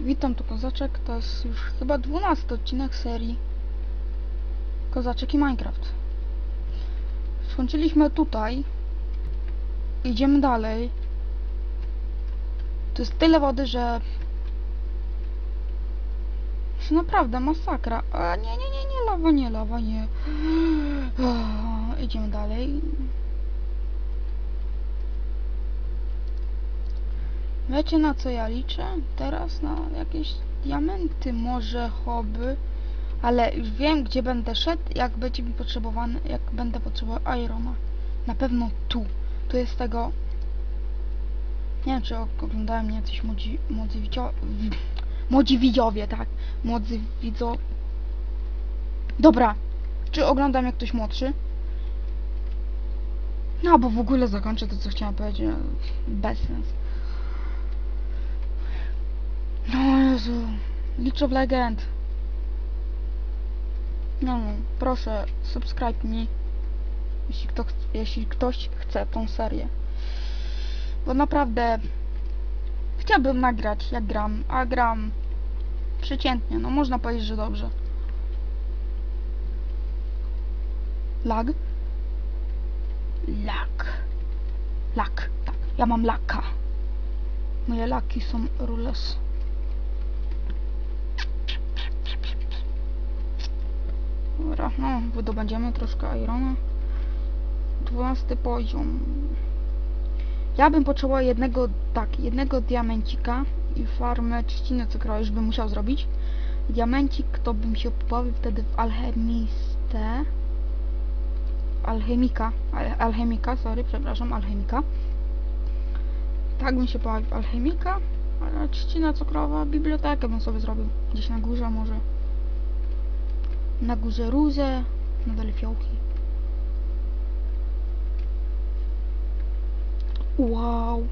Witam, tu Kozaczek. To jest już chyba 12 odcinek serii Kozaczek i Minecraft. Skończyliśmy tutaj. Idziemy dalej. To jest tyle wody, że... że naprawdę masakra. A nie, nie, nie, nie, lawa, nie, lawa, nie. Idziemy dalej. Wiecie na co ja liczę? Teraz na jakieś diamenty, może hobby. Ale już wiem gdzie będę szedł, jak będzie mi potrzebowany, jak będę potrzebował Irona. Na pewno tu. Tu jest tego... Nie wiem czy oglądałem mnie jacyś młodzi, młodzi. Młodzi widzowie, tak. Młodzy widzo... Dobra. Czy oglądam jak ktoś młodszy? No, bo w ogóle zakończę to, co chciałam powiedzieć. Bez sens. No Jezu, League of Legend. No, proszę, subscribe mi, jeśli, kto, jeśli ktoś chce tą serię. Bo naprawdę chciałbym nagrać jak gram, a gram przeciętnie, no można powiedzieć, że dobrze. Lag? Lag. Lag, tak, ja mam laka. Moje laki są rules. Dobra, no, wydobędziemy troszkę irona. 12 poziom. Ja bym potrzebował jednego, tak, jednego diamencika i farmę trzciny cukrowej już bym musiał zrobić. Diamencik to bym się pobawił wtedy w alchemistę. Alchemika, al, alchemika, sorry, przepraszam, alchemika. Tak bym się pobawił w alchemika, ale trzcina cukrowa, bibliotekę bym sobie zrobił. Gdzieś na górze może. Na górze róże, na dole fiołki. Wow.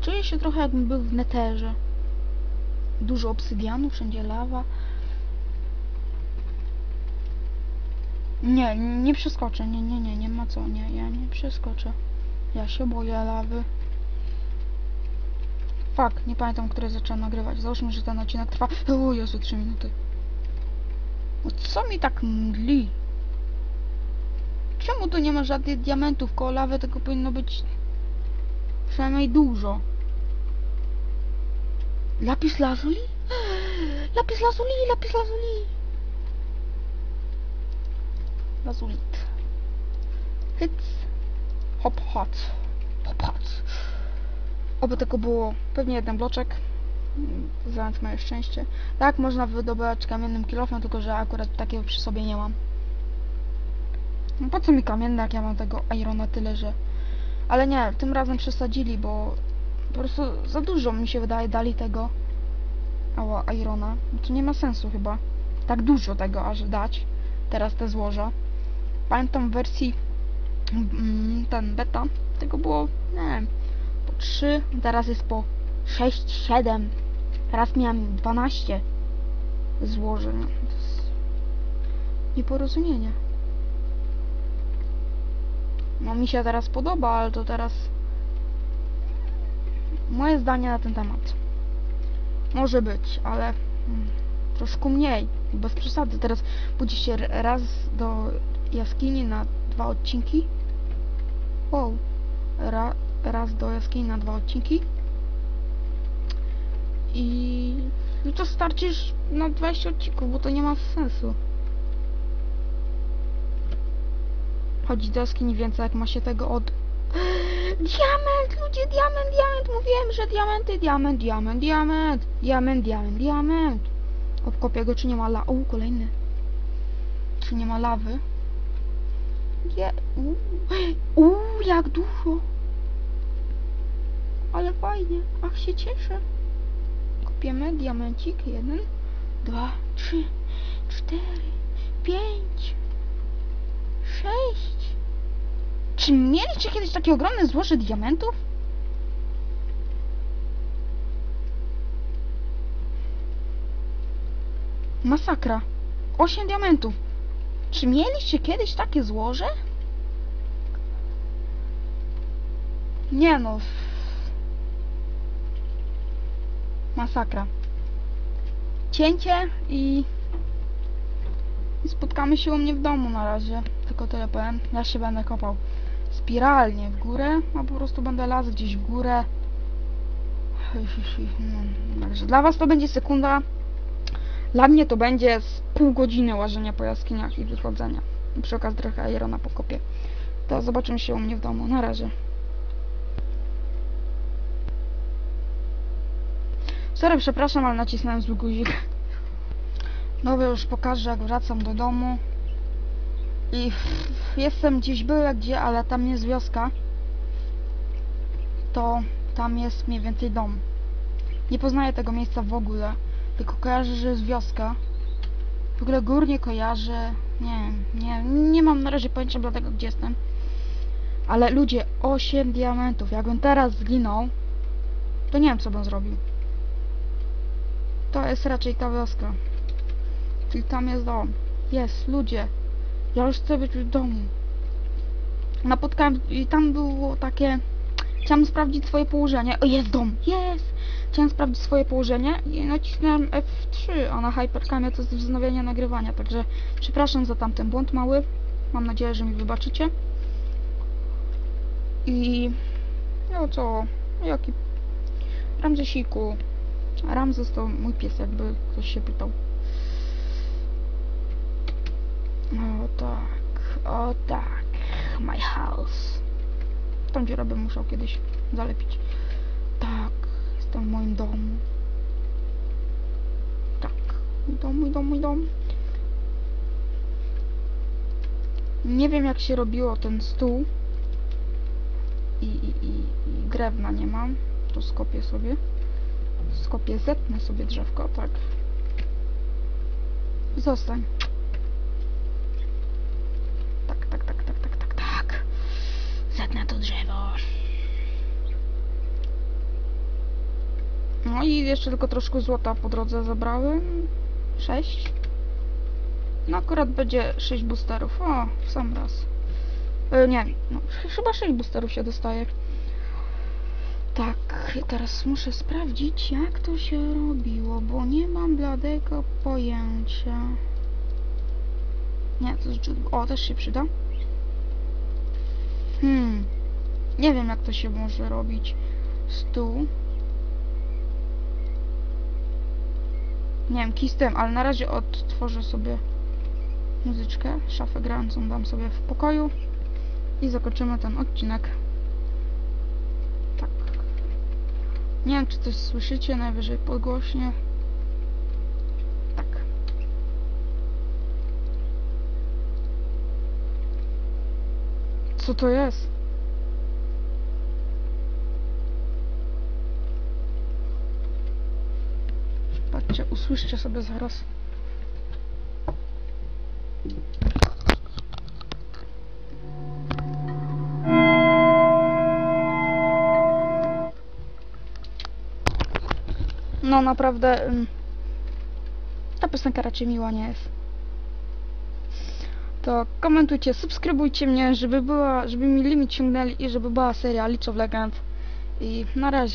Czuję się trochę jakbym był w neterze. Dużo obsydianu, wszędzie lawa. Nie, nie przeskoczę, nie, nie, nie, nie ma co, nie, ja nie przeskoczę. Ja się boję lawy. Fuck, nie pamiętam, które zacząłem nagrywać. Załóżmy, że ten odcinek trwa... O Jezu, 3 minuty. No co mi tak mdli? Czemu tu nie ma żadnych diamentów koło lawy, tylko powinno być przynajmniej dużo. Lapis lazuli? Lapis lazuli, lapis lazuli. Lazulit. Hyc. Hop hot. Hop hot. Oby tego było pewnie jeden bloczek. Znając moje szczęście. Tak, można wydobywać kamiennym kilofem, tylko że akurat takiego przy sobie nie mam. No po co mi kamienny, jak ja mam tego irona tyle, że... Ale nie, tym razem przesadzili, bo po prostu za dużo mi się wydaje dali tego ała, irona. To nie ma sensu chyba. Tak dużo tego aż dać. Teraz te złoża. Pamiętam w wersji mm, ten beta, tego było, nie wiem, po 3, teraz jest po 6, 7. Teraz miałem 12 złożeń. To jest nieporozumienie. No mi się teraz podoba, ale to teraz moje zdanie na ten temat. Może być, ale mm, troszkę mniej, bez przesady. Teraz pójdzie się raz do jaskini na dwa odcinki. Wow. Ra, raz do jaskini na dwa odcinki. I, I to starczysz na 20 odcinków, bo to nie ma sensu. Chodzi do jaskini więcej, jak ma się tego od... Diament, ludzie, diament, diament, mówiłem, że diamenty, diament, diament, diament, diament, diament, diament. Obkopię go, czy nie ma la... U, kolejny. Czy nie ma lawy? Nie, u, u, jak dużo. Ale fajnie, ach się cieszę. Kopiemy diamencik, jeden, dwa, trzy, cztery, pięć, sześć. Czy mieliście kiedyś takie ogromne złoże diamentów? Masakra. 8 diamentów. Czy mieliście kiedyś takie złoże? Nie no. Masakra. Cięcie i... i spotkamy się u mnie w domu na razie. Tylko tyle powiem. Ja się będę kopał spiralnie w górę, a po prostu będę lazł gdzieś w górę. No, także dla was to będzie sekunda. Dla mnie to będzie z pół godziny łażenia po jaskiniach i wychodzenia. Przy okazji trochę Irona pokopie. To zobaczymy się u mnie w domu. Na razie. Sorry, przepraszam, ale nacisnąłem zły guzik. Dobra, już pokażę jak wracam do domu. I jestem gdzieś byle gdzie, ale tam jest wioska. To tam jest mniej więcej dom. Nie poznaję tego miejsca w ogóle. Tylko kojarzę, że jest wioska. W ogóle gór nie kojarzę. Nie, nie, nie mam na razie pojęcia dlatego gdzie jestem. Ale ludzie, 8 diamentów. Jakbym teraz zginął, to nie wiem co bym zrobił. To jest raczej ta wioska. Czyli tam jest dom. Jest, ludzie. Ja już chcę być w domu. Napotkałem i tam było takie... Chciałam sprawdzić swoje położenie. O, jest dom! Jest! Chciałam sprawdzić swoje położenie i nacisnąłem F3, a na Hypercamie to jest wznowienie nagrywania, także przepraszam za tamten błąd mały. Mam nadzieję, że mi wybaczycie. I... No co? Jaki... Ramzesiku. Ramzes to mój pies, jakby ktoś się pytał. O tak, o tak, my house. Tą dziurę bym musiał kiedyś zalepić. Tak, jestem w moim domu. Tak, mój dom, mój dom, mój dom. Nie wiem jak się robiło ten stół. I, i, i, i drewna nie mam. To skopię sobie. Skopię, zetnę sobie drzewko, tak. Zostań. Tak, tak, tak, tak, tak, tak, tak. Zetnę to drzewo. No i jeszcze tylko troszkę złota po drodze zabrałem. Sześć. No akurat będzie sześć boosterów. O, w sam raz. E, nie, no, ch- chyba sześć boosterów się dostaje. Tak, teraz muszę sprawdzić, jak to się robiło, bo nie mam bladego pojęcia. Nie, to jest źródło. O, też się przyda. Hmm. Nie wiem, jak to się może robić. Stół. Nie wiem, kistem, ale na razie odtworzę sobie muzyczkę. Szafę grającą dam sobie w pokoju. I zakończymy ten odcinek. Tak. Nie wiem, czy coś słyszycie, najwyżej podgłośnie. Tak. Co to jest? Patrzcie, usłyszcie sobie zaraz. No naprawdę ta piosenka raczej miła nie jest. To komentujcie, subskrybujcie mnie, żeby była, żeby mi limit ciągnęli i żeby była seria League of Legends. I na razie.